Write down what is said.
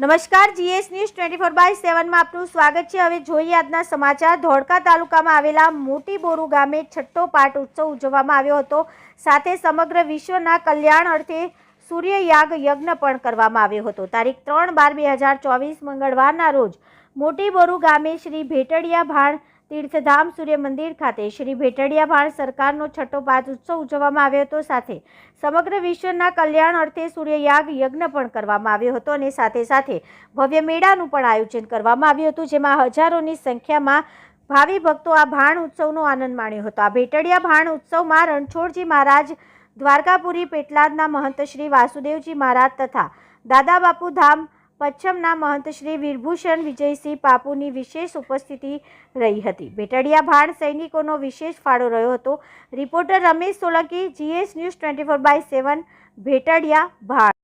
નમસ્કાર, GS news twenty four by સેવનમાં આપનું સ્વાગત છે. હવે જોઈએ આજના સમાચાર. ધોળકા તાલુકામાં આવેલા મોટી બોરુ ગામે છઠ્ઠો પાટ ઉત્સવ ઉજવવામાં આવ્યો હતો. સાથે સમગ્ર વિશ્વના કલ્યાણ અર્થે સૂર્યયાગ યજ્ઞ પણ કરવામાં આવ્યો હતો. તારીખ ત્રણ બાર બે હજાર ચોવીસ મંગળવારના રોજ મોટી બોરુ ગામે શ્રી ભેટડિયા ભાણ તીર્થધામ સૂર્ય મંદિર ખાતે શ્રી ભેટડિયા ભાણ સરકારનો છઠ્ઠો પાટ ઉત્સવ ઉજવવામાં આવ્યો હતો. સાથે સમગ્ર વિશ્વના કલ્યાણ અર્થે સૂર્યયાગ યજ્ઞ પણ કરવામાં આવ્યો હતો અને સાથે સાથે ભવ્ય મેળાનું પણ આયોજન કરવામાં આવ્યું હતું, જેમાં હજારોની સંખ્યામાં ભાવિ ભક્તો આ ભાણ ઉત્સવનો આનંદ માણ્યો હતો. આ ભેટડિયા ભાણ ઉત્સવમાં રણછોડજી મહારાજ દ્વારકાપુરી પેટલાદના મહંત શ્રી વાસુદેવજી મહારાજ તથા દાદા બાપુ ધામ પચ્છમના મહંત શ્રી વીરભૂષણ વિજયસિંહ પાપુની વિશેષ ઉપસ્થિતિ રહી હતી. ભેટડિયા ભાણ સૈનિકોનો વિશેષ ફાળો રહ્યો હતો. Reporter Ramesh Solanki, GS news twenty four by seven Bhetadiya Bhan.